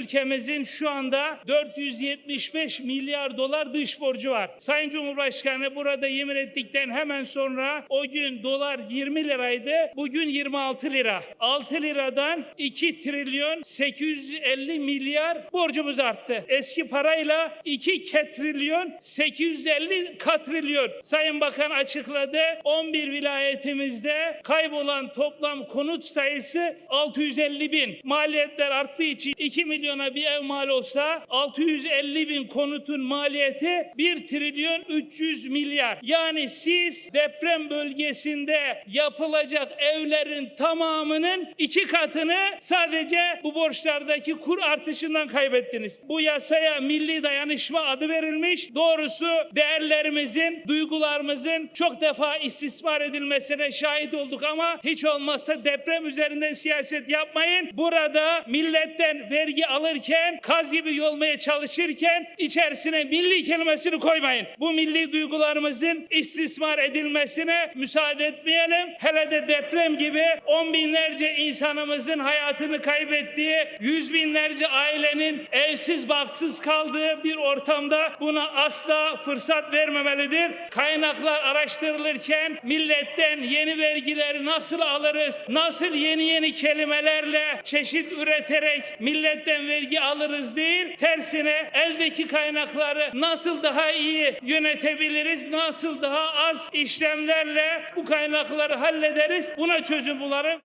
ülkemizin şu anda 475 milyar dolar dış borcu var. Sayın Cumhurbaşkanı burada yemin ettikten hemen sonra o gün dolar 20 liraydı. Bugün 26 lira. 6 liradan 2 trilyon 850 milyar borcumuz arttı. Eski parayla 2 ketrilyon 850 katrilyon. Sayın Bakan açıkladı. 11 vilayetimizde kaybolan toplam konut sayısı 650 bin. Maliyetler arttığı için 2 milyona bir ev mal olsa 650 bin konutun maliyeti 1 trilyon 300 milyar. Yani siz deprem bölgesinde yapılacak evlerin tamamının iki katını sadece bu borçlardaki kur artışından kaybettiniz. Bu yasaya milli dayanışma adı verilmiş. Doğrusu değerlerimizin, duygularımızın çok defa istismar edilmesine şahit olduk ama hiç olmazsa deprem üzerinden siyaset yapmayın. Burada milletten vergi alırken, kaz gibi yolmaya çalışırken içerisine milli kelimesini koymayın. Bu milli duygularımızın istismar edilmesine müsaade etmeyelim. Hele de deprem gibi on binlerce insanımızın hayatını kaybettiği, yüz binlerce ailenin evsiz barksız kaldığı bir ortamda buna asla fırsat vermemelidir. Kaynaklar araştırılırken milletten yeni vergileri nasıl alırız, nasıl yeni yeni kelimelerle çeşit üreterek milletten vergi alırız değil, tersine eldeki kaynakları nasıl daha iyi yönetebiliriz, nasıl daha az işlemlerle bu kaynakları hallederiz buna çözüm bulalım.